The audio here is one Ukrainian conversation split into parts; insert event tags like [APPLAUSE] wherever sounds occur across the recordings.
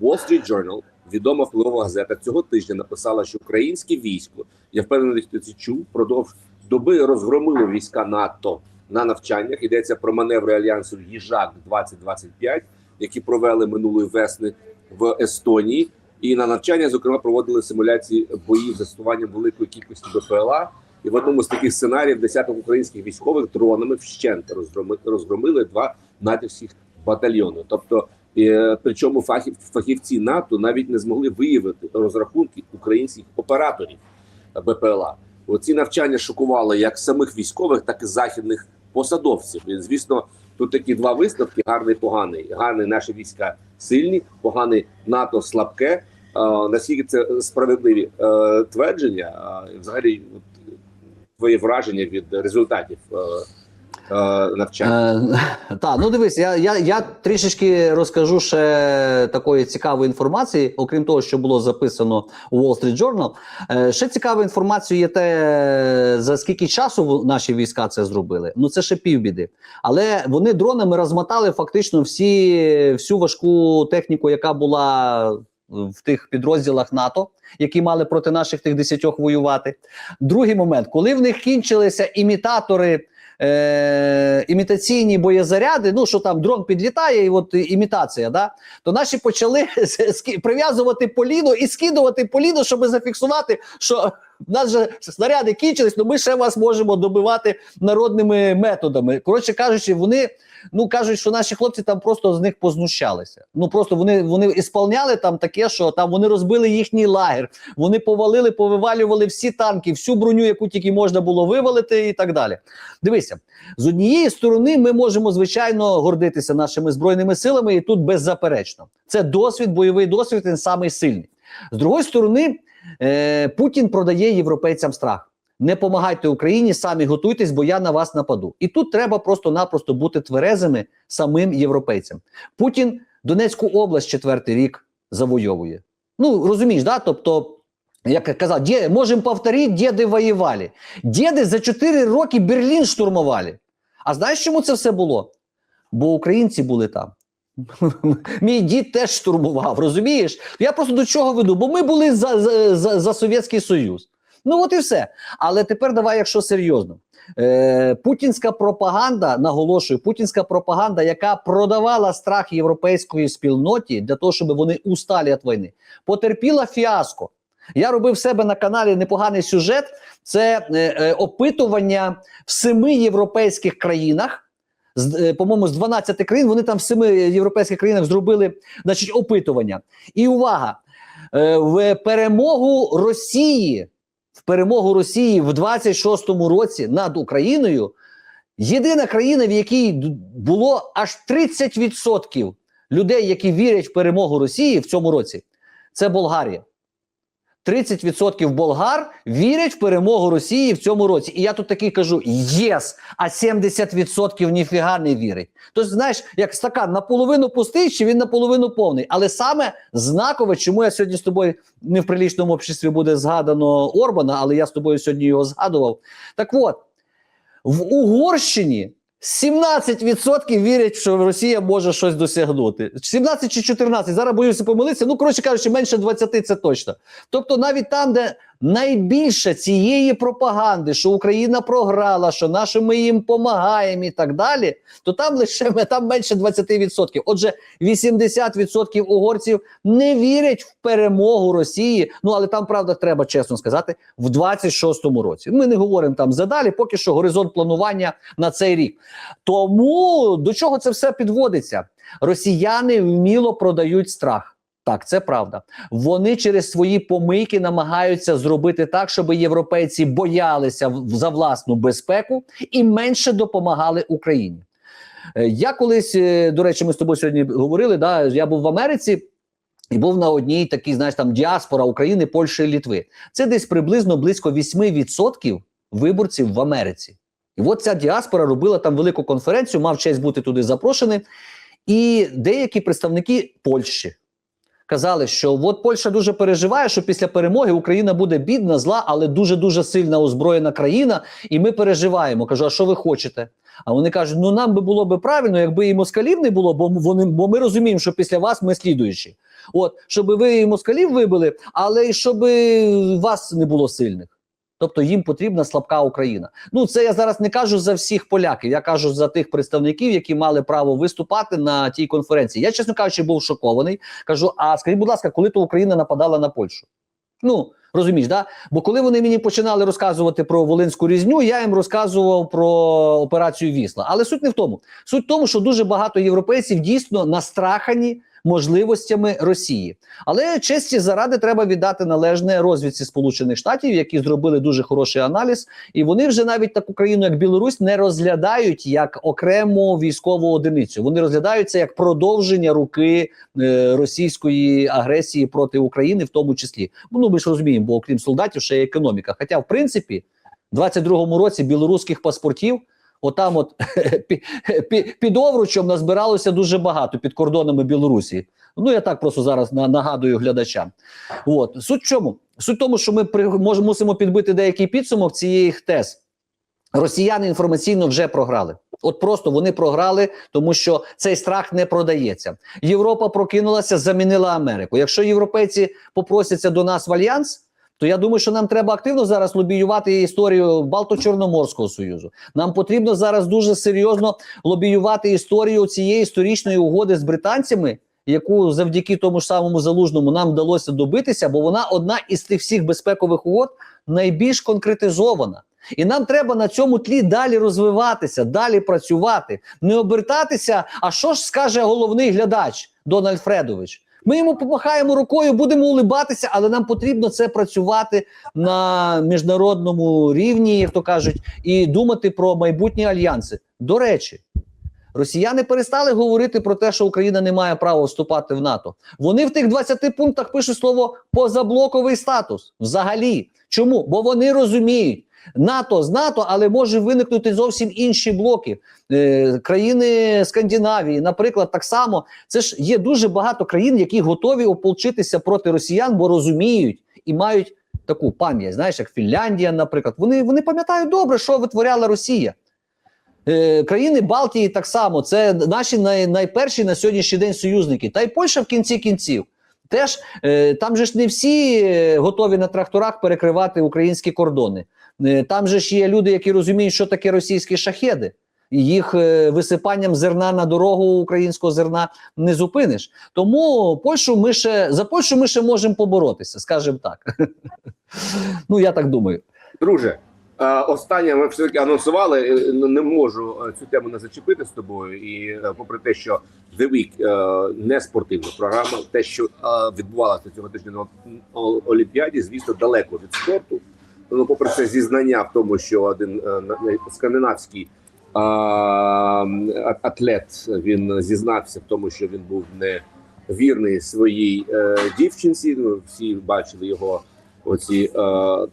Wall Street Journal, відома впливова газета, цього тижня написала, що українське військо, я впевнений, хто це чув, продовж доби розгромило війська НАТО на навчаннях. Йдеться про маневри альянсу Їжак 2025 які провели минулої весни в Естонії. І на навчання, зокрема, проводили симуляції боїв застосуванням великої кількості БПЛА. І в одному з таких сценаріїв десяток українських військових дронами вщент розгромили, розгромили два натівських батальйони. Тобто, причому фахів, фахівці НАТО навіть не змогли виявити розрахунки українських операторів БПЛА. Оці навчання шокували як самих військових, так і західних посадовців. І, звісно, тут такі два висновки: гарний, поганий. Гарний наші війська сильні, поганий НАТО слабке. А, наскільки це справедливі е, твердження? Взагалі, от, твої враження від результатів е, е, навчання? Е, [LAUGHS] та, ну дивись, я, я, я трішечки розкажу ще такої цікавої інформації, окрім того, що було записано у Wall Street Journal. Е, ще цікавою інформацією є те, за скільки часу наші війська це зробили. Ну це ще півбіди. Але вони дронами розмотали фактично всі, всю важку техніку, яка була в тих підрозділах НАТО, які мали проти наших тих десятьох воювати. Другий момент, коли в них кінчилися імітатори е, імітаційні боєзаряди, ну що там дрон підлітає, і от імітація, да, то наші почали [LAUGHS] прив'язувати поліно і скидувати поліно, щоб зафіксувати, що в нас же снаряди кінчились, але ми ще вас можемо добивати народними методами. Коротше кажучи, вони. Ну кажуть, що наші хлопці там просто з них познущалися. Ну просто вони вони ісполняли там таке, що там вони розбили їхній лагер, вони повалили, повивалювали всі танки, всю броню, яку тільки можна було вивалити, і так далі. Дивися, з однієї сторони, ми можемо звичайно гордитися нашими збройними силами, і тут беззаперечно. Це досвід, бойовий досвід, він самий сильний. З другої сторони, е, Путін продає європейцям страх. Не помагайте Україні, самі готуйтесь, бо я на вас нападу. І тут треба просто-напросто бути тверезими самим європейцям. Путін Донецьку область четвертий рік завойовує. Ну розумієш, да? Тобто, як казав, можемо повторити, діди воювали. Діди за 4 роки Берлін штурмували. А знаєш, чому це все було? Бо українці були там. [LAUGHS] Мій дід теж штурмував, розумієш? Я просто до чого веду? Бо ми були за, за, за, Совєтський Союз. Ну от і все. Але тепер давай, якщо серйозно. Е, путінська пропаганда, наголошую, путінська пропаганда, яка продавала страх європейської спільноті для того, щоб вони устали від війни, потерпіла фіаско. Я робив в себе на каналі непоганий сюжет. Це е, е, опитування в семи європейських країнах. З, е, по-моєму, з 12 країн вони там в семи європейських країнах зробили значить, опитування. І увага! Е, в перемогу Росії в перемогу Росії в 26-му році над Україною єдина країна, в якій було аж 30% людей, які вірять в перемогу Росії в цьому році, це Болгарія. 30% болгар вірять в перемогу Росії в цьому році. І я тут такий кажу: єс, а 70% ніфіга не вірить. Тобто, знаєш, як стакан наполовину пустий, чи він наполовину повний. Але саме знакове, чому я сьогодні з тобою не в прилічному обществі буде згадано Орбана, але я з тобою сьогодні його згадував. Так от, в Угорщині 17% вірять, що Росія може щось досягнути. 17 чи 14, зараз боюся помилитися. Ну, коротше кажучи, менше 20 це точно. Тобто, навіть там, де найбільше цієї пропаганди, що Україна програла, що наші ми їм допомагаємо і так далі, то там лише [LAUGHS] там менше 20%. Отже, 80% угорців не вірять в перемогу Росії. Ну але там правда треба чесно сказати, в 26-му році. Ми не говоримо там задалі, поки що горизонт планування на цей рік. Тому до чого це все підводиться? Росіяни вміло продають страх. Так, це правда. Вони через свої помийки намагаються зробити так, щоб європейці боялися за власну безпеку і менше допомагали Україні. Е, Я колись, е, до речі, ми з тобою сьогодні говорили. Да, я був в Америці. І був на одній такій, знаєш, там діаспора України, Польщі і Літви. Це десь приблизно близько 8% виборців в Америці. І от ця діаспора робила там велику конференцію, мав честь бути туди запрошений. І деякі представники Польщі казали, що от Польща дуже переживає, що після перемоги Україна буде бідна, зла, але дуже дуже сильна озброєна країна, і ми переживаємо. Кажу, а що ви хочете? А вони кажуть: ну нам би було би правильно, якби і москалів не було, бо вони бо ми розуміємо, що після вас ми слідуючі. От щоб ви і москалів вибили, але й щоб вас не було сильних. Тобто їм потрібна слабка Україна. Ну це я зараз не кажу за всіх поляків. Я кажу за тих представників, які мали право виступати на тій конференції. Я, чесно кажучи, був шокований. Кажу: а скажіть, будь ласка, коли то Україна нападала на Польщу? Ну розумієш, да? Бо коли вони мені починали розказувати про Волинську різню, я їм розказував про операцію Вісла. Але суть не в тому. Суть в тому, що дуже багато європейців дійсно настрахані можливостями Росії. Але честі заради треба віддати належне розвідці Сполучених Штатів, які зробили дуже хороший аналіз, і вони вже навіть таку країну, як Білорусь, не розглядають як окрему військову одиницю. Вони розглядаються як продовження руки е, російської агресії проти України, в тому числі. Ну ми ж розуміємо, бо окрім солдатів ще є економіка. Хоча, в принципі, в 22-му році білоруських паспортів. Отам, от [LAUGHS] пі- пі- під овручем назбиралося дуже багато під кордонами Білорусі. Ну я так просто зараз нагадую глядачам. От суть в чому? Суть в тому, що ми при, мусимо підбити деякий підсумок цієї тез. Росіяни інформаційно вже програли. От просто вони програли, тому що цей страх не продається. Європа прокинулася, замінила Америку. Якщо європейці попросяться до нас в альянс, то я думаю, що нам треба активно зараз лобіювати історію Балто-Чорноморського союзу. Нам потрібно зараз дуже серйозно лобіювати історію цієї історичної угоди з британцями, яку завдяки тому ж самому залужному нам вдалося добитися, бо вона одна із тих всіх безпекових угод найбільш конкретизована. І нам треба на цьому тлі далі розвиватися, далі працювати, не обертатися. А що ж скаже головний глядач Дональд Фредович? Ми йому помахаємо рукою, будемо улибатися, але нам потрібно це працювати на міжнародному рівні, як то кажуть, і думати про майбутні альянси. До речі, росіяни перестали говорити про те, що Україна не має права вступати в НАТО. Вони в тих 20 пунктах пишуть слово позаблоковий статус. Взагалі, чому? Бо вони розуміють. НАТО з НАТО, але може виникнути зовсім інші блоки. Е, країни Скандинавії, наприклад, так само це ж є дуже багато країн, які готові ополчитися проти росіян, бо розуміють і мають таку пам'ять. Знаєш, як Фінляндія, наприклад, вони, вони пам'ятають добре, що витворяла Росія. Е, країни Балтії так само, це наші най, найперші на сьогоднішній день союзники. Та й Польща в кінці кінців. Теж е, там же ж не всі е, готові на тракторах перекривати українські кордони. Е, там же ж є люди, які розуміють, що таке російські шахеди. Їх е, висипанням зерна на дорогу українського зерна не зупиниш. Тому Польщу ми ще за Польщу ми ще можемо поборотися, скажімо так. [LAUGHS] ну я так думаю. Друже, останнє ми все таки анонсували. е, Не можу цю тему не зачепити з тобою. І попри те, що The Week не спортивна програма, те, що відбувалося цього тижня на Олімпіаді, звісно, далеко від спорту. Ну, попри це зізнання в тому, що один е, на- на- скандинавський а- атлет він зізнався в тому, що він був не вірний своїй е, дівчинці. Ну, всі бачили його оці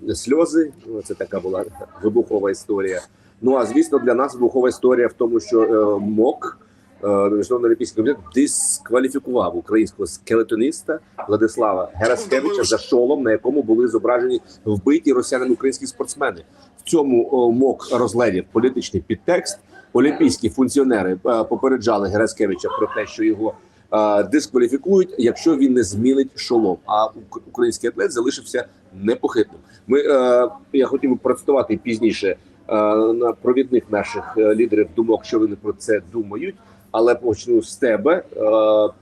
е, сльози. Ну, Це така була вибухова історія. Ну а звісно, для нас вибухова історія в тому, що е, МОК Міжнародний олімпійський комітет дискваліфікував українського скелетоніста Владислава Гераскевича за шолом, на якому були зображені вбиті росіянами українські спортсмени. В цьому МОК розглядів політичний підтекст. Олімпійські функціонери е, попереджали Гераскевича про те, що його е, дискваліфікують, якщо він не змінить шолом. А ук- український атлет залишився непохитним. Ми е, я хотів би процитувати пізніше е, на провідних наших е, лідерів думок, що вони про це думають. Але почну з тебе. Е,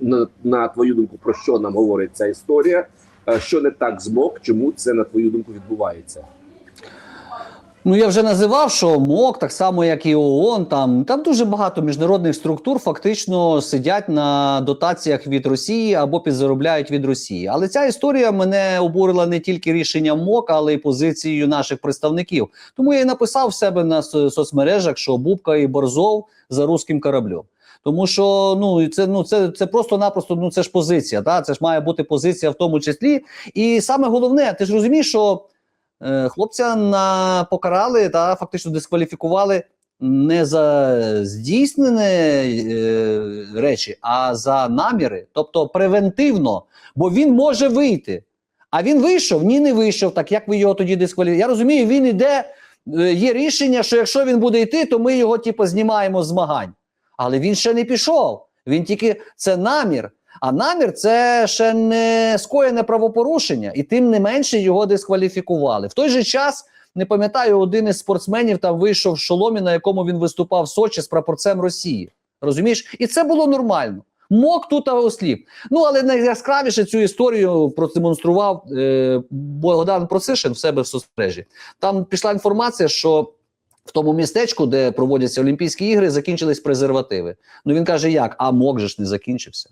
на, на твою думку, про що нам говорить ця історія? Е, Що не так з? Чому це на твою думку відбувається? Ну я вже називав, що МОК, так само як і ООН, там, там дуже багато міжнародних структур фактично сидять на дотаціях від Росії або підзаробляють від Росії. Але ця історія мене обурила не тільки рішенням МОК, але й позицією наших представників. Тому я і написав в себе на соцмережах, що Бубка і Борзов за руським кораблем. Тому що ну це ну це, це просто-напросто ну це ж позиція. Та це ж має бути позиція в тому числі. І саме головне, ти ж розумієш, що хлопця на покарали та фактично дискваліфікували не за здійснені е, речі, а за наміри, тобто превентивно, бо він може вийти. А він вийшов? Ні, не вийшов. Так як ви його тоді дискваліфікуєте? Я розумію, він іде. е, Є рішення, що якщо він буде йти, то ми його типу, знімаємо з змагань. Але він ще не пішов. Він тільки це намір. А намір це ще не скоєне правопорушення, і тим не менше його дискваліфікували. В той же час не пам'ятаю, один із спортсменів там вийшов в шоломі, на якому він виступав в Сочі з прапорцем Росії. Розумієш? І це було нормально. Мок тут осліп. Ну але найяскравіше цю історію продемонстрував е, Богдан Процишин в себе в соцмережі. Там пішла інформація, що в тому містечку, де проводяться Олімпійські ігри, закінчились презервативи. Ну він каже: як? А МОК же ж не закінчився.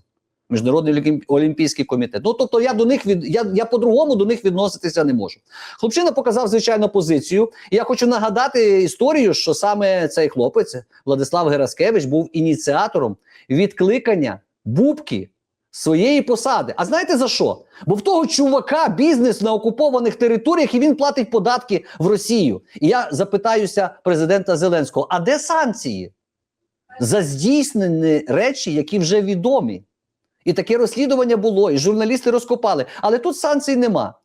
Міжнародний олімпійський комітет. Ну тобто, я до них від я, я по-другому до них відноситися не можу. Хлопчина показав звичайну позицію. Я хочу нагадати історію, що саме цей хлопець Владислав Гераскевич був ініціатором відкликання бубки своєї посади. А знаєте за що? Бо в того чувака бізнес на окупованих територіях і він платить податки в Росію. І я запитаюся президента Зеленського: а де санкції? За здійснені речі, які вже відомі. І таке розслідування було, і журналісти розкопали. Але тут санкцій нема.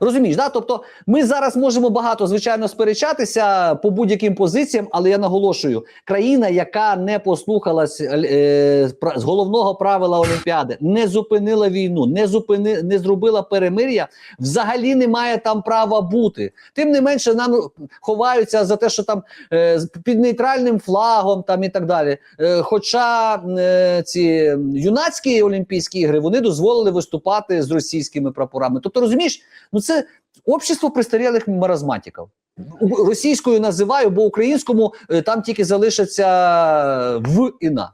Розумієш, да? тобто ми зараз можемо багато, звичайно, сперечатися по будь-яким позиціям, але я наголошую: країна, яка не послухалась е, з головного правила Олімпіади, не зупинила війну, не зупини, не зробила перемир'я, взагалі не має там права бути. Тим не менше, нам ховаються за те, що там е, під нейтральним флагом там і так далі. Е, хоча е, ці юнацькі Олімпійські ігри вони дозволили виступати з російськими прапорами. Тобто, розумієш, ну це общество пристарілих маразматиків. Російською називаю, бо українському е, там тільки залишиться в і на.